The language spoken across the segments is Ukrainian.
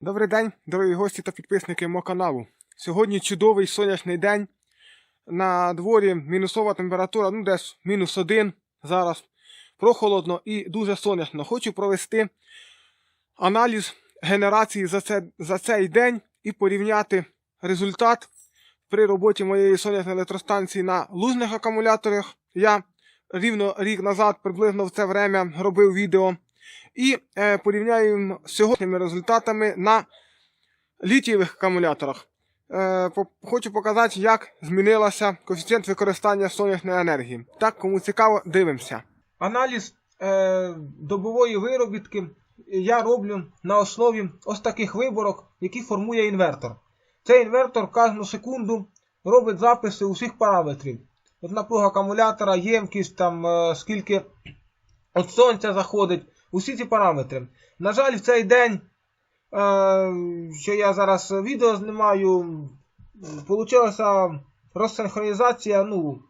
Добрий день, дорогі гості та підписники мого каналу. Сьогодні чудовий сонячний день. На дворі мінусова температура, ну десь мінус один зараз. Прохолодно і дуже сонячно. Хочу провести аналіз генерації за, це, за цей день і порівняти результат при роботі моєї сонячної електростанції на лужних акумуляторах. Я рівно рік назад, приблизно в це время, робив відео. І е, порівняємо з сьогоднішніми результатами на літієвих акумуляторах. Е, по- хочу показати, як змінилася коефіцієнт використання сонячної енергії. Так, кому цікаво, дивимося. Аналіз е, добової виробітки я роблю на основі ось таких виборок, які формує інвертор. Цей інвертор кожну секунду робить записи усіх параметрів. От напруга акумулятора, ємкість, там, е, скільки от сонця заходить, усі ці параметри. На жаль, в цей день, е, що я зараз відео знімаю, вийшла розсинхронізація, ну,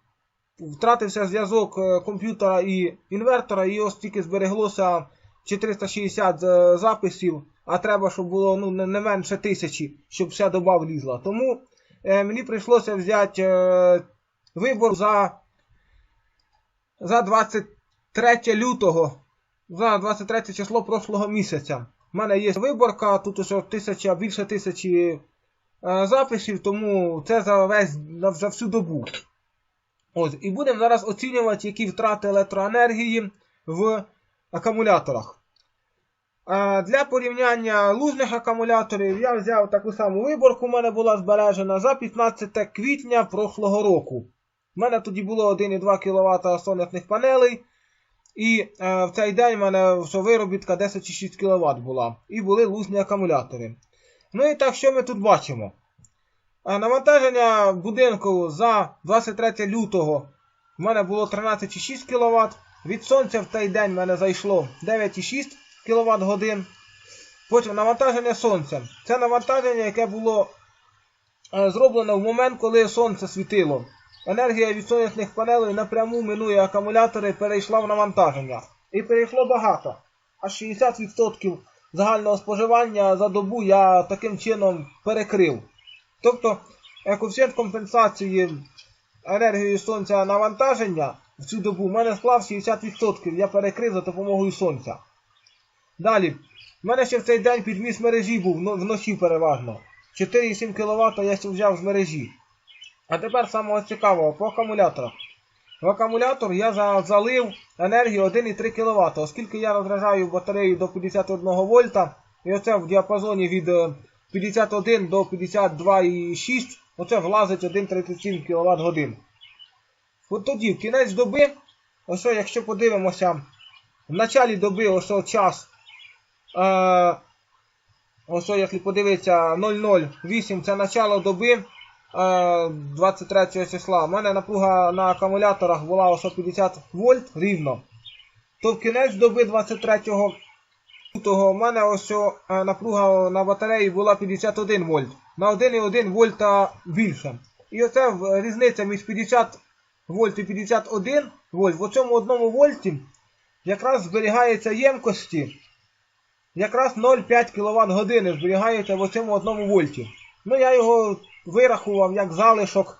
втратився зв'язок е, комп'ютера і інвертора, і ось тільки збереглося 460 е, записів, а треба, щоб було ну, не менше тисячі, щоб вся доба влізла. Тому е, мені прийшлося взяти е, вибор за, за 23 лютого, за 23 число прошлого місяця. У мене є виборка, тут уже тисяча, більше тисячі е, записів, тому це за весь за всю добу. Ось, і будемо зараз оцінювати, які втрати електроенергії в акумуляторах. Е, Для порівняння лужних акумуляторів я взяв таку саму виборку, у мене була збережена за 15 квітня прошлого року. У мене тоді було 1,2 кВт сонячних панелей. І е, в цей день в мене виробітка 10,6 кВт була. І були лужні акумулятори. Ну і так, що ми тут бачимо? Е, Навантаження будинку за 23 лютого в мене було 13,6 кВт. Від сонця в той день в мене зайшло 9,6 кВт. Потім навантаження сонця. Це навантаження, яке було е, зроблено в момент, коли сонце світило. Енергія від сонячних панелей напряму минує акумулятори, перейшла в навантаження. І перейшло багато. Аж 60% загального споживання за добу я таким чином перекрив. Тобто коефіцієнт компенсації енергії сонця навантаження в цю добу в мене склав 60%. Я перекрив за допомогою сонця. Далі. В мене ще в цей день підміс мережі був вно- вночі переважно. 4,7 кВт я ще взяв з мережі. А тепер самого цікавого по акумуляторах. В акумулятор я залив енергію 1,3 кВт, оскільки я розряджаю батарею до 51 вольта, і оце в діапазоні від е, 51 до 52,6, оце влазить 1,37 кВт годин. От тоді, в кінець доби, ось якщо подивимося, в началі доби ось час, е, ось якщо подивитися 008, це начало доби, е, 23 числа. У мене напруга на акумуляторах була ось 50 вольт рівно. То в кінець доби 23 лютого в мене ось е, напруга на батареї була 51 вольт. На 1,1 вольта більше. І оце різниця між 50 вольт і 51 вольт. В цьому одному вольті якраз зберігається ємкості. Якраз 0,5 кВт години зберігається в цьому одному вольті. Ну я його вирахував як залишок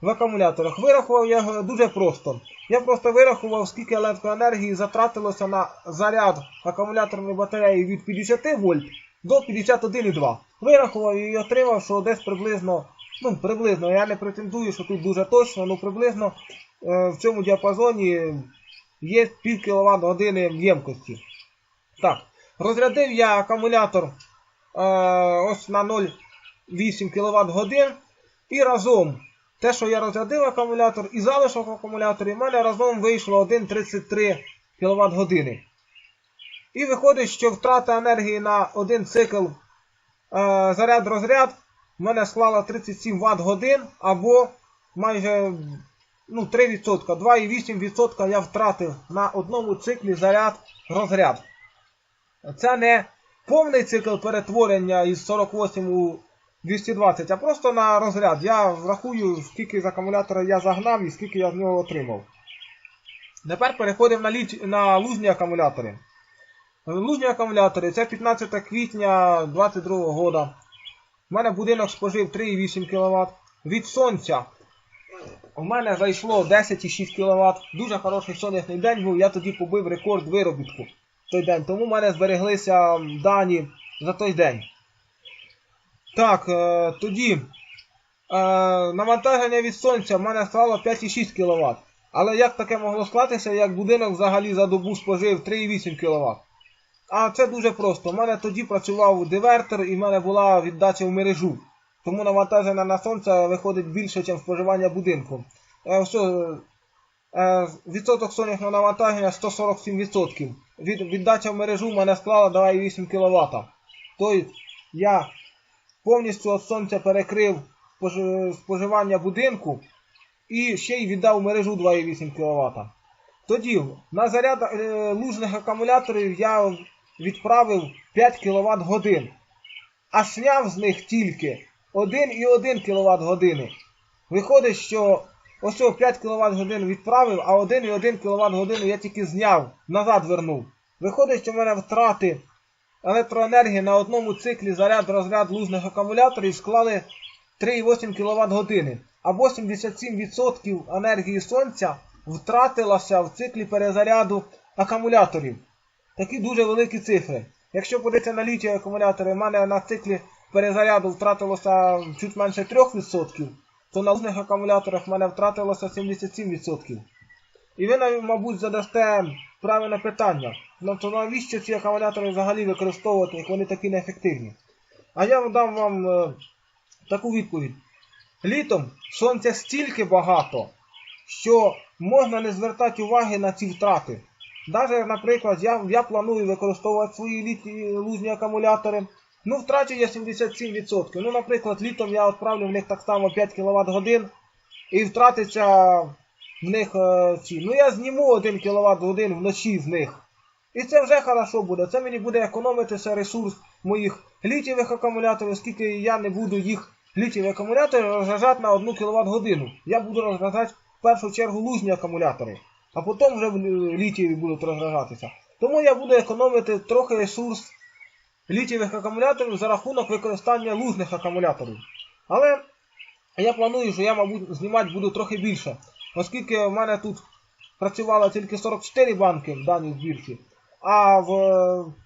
в акумуляторах. Вирахував я дуже просто. Я просто вирахував, скільки електроенергії затратилося на заряд акумуляторної батареї від 50 вольт до 51,2. Вирахував і отримав, що десь приблизно, ну приблизно, я не претендую, що тут дуже точно, ну приблизно е, в цьому діапазоні є пів кВт години ємкості. Так, розрядив я акумулятор е, ось на 0,8 кВт годин і разом те, що я розрядив акумулятор і залишок акумуляторів, в мене разом вийшло 1,33 кВт години. І виходить, що втрата енергії на один цикл е, заряд-розряд в мене склала 37 Вт годин або майже ну, 3%. 2,8% я втратив на одному циклі заряд-розряд. Це не повний цикл перетворення із 48 у 220, а просто на розряд. Я врахую, скільки з акумулятора я загнав і скільки я з нього отримав. Тепер переходимо на, ліч... на лужні акумулятори. Лужні акумулятори, це 15 квітня 22 года. У мене будинок спожив 3,8 кВт. Від сонця у мене зайшло 10,6 кВт. Дуже хороший сонячний день був, я тоді побив рекорд виробітку той день. Тому в мене збереглися дані за той день. Так, е, тоді е, навантаження від сонця в мене стало 5,6 кВт. Але як таке могло склатися, як будинок взагалі за добу спожив 3,8 кВт? А це дуже просто. У мене тоді працював дивертор і в мене була віддача в мережу. Тому навантаження на сонце виходить більше, ніж споживання будинку. Е, все, відсоток сонячного навантаження 147%. Від, віддача в мережу в мене склала 2,8 кВт. Тобто я повністю від сонця перекрив споживання будинку і ще й віддав мережу 2,8 кВт. Тоді на заряд е, лужних акумуляторів я відправив 5 кВт годин, а зняв з них тільки 1,1 кВт години. Виходить, що ось 5 кВт годин відправив, а 1,1 кВт годину я тільки зняв, назад вернув. Виходить, що в мене втрати електроенергії на одному циклі заряд розряд лужних акумуляторів склали 3,8 кВт години, а 87% енергії сонця втратилося в циклі перезаряду акумуляторів. Такі дуже великі цифри. Якщо подивитися на літій акумулятори, в мене на циклі перезаряду втратилося чуть менше 3%, то на лужних акумуляторах в мене втратилося 77%. І ви, мабуть, задасте правильне питання. Ну то навіщо ці акумулятори взагалі використовувати, як вони такі неефективні? А я дам вам е, таку відповідь. Літом сонця стільки багато, що можна не звертати уваги на ці втрати. Навіть, наприклад, я, я планую використовувати свої літні лужні акумулятори. Ну, втрачу я 77%. Ну, наприклад, літом я відправлю в них так само 5 кВт годин і втратиться в них е, ці. Ну я зніму 1 кВт годин вночі з них. І це вже хорошо буде. Це мені буде економитися ресурс моїх літієвих акумуляторів, оскільки я не буду їх літієві акумулятори розгружати на 1 кВт годину. Я буду розгружати в першу чергу лужні акумулятори, а потім вже літієві будуть розгружатися. Тому я буду економити трохи ресурс літієвих акумуляторів за рахунок використання лужних акумуляторів. Але я планую, що я, мабуть, знімати буду трохи більше, оскільки в мене тут працювало тільки 44 банки в даній збірці. А в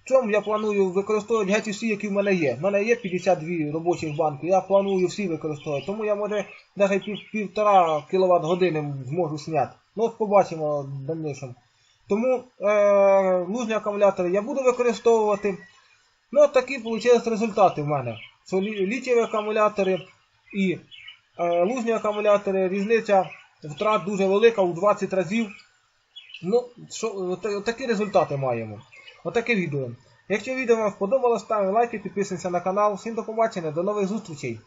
цьому я планую використовувати геть усі, які в мене є. В мене є 52 робочих банки, я планую всі використовувати. Тому я може навіть пів, півтора кВт години зможу зняти. Ну от побачимо в дальнішому. Тому е, лужні акумулятори я буду використовувати. Ну от такі вийшли результати в мене. Це лі- літієві акумулятори і е, лужні акумулятори. Різниця втрат дуже велика у 20 разів. Ну, що, такі результати маємо. Отаке відео. Якщо відео вам сподобалось, ставимо лайки, підписуємося на канал. Всім до побачення, до нових зустрічей.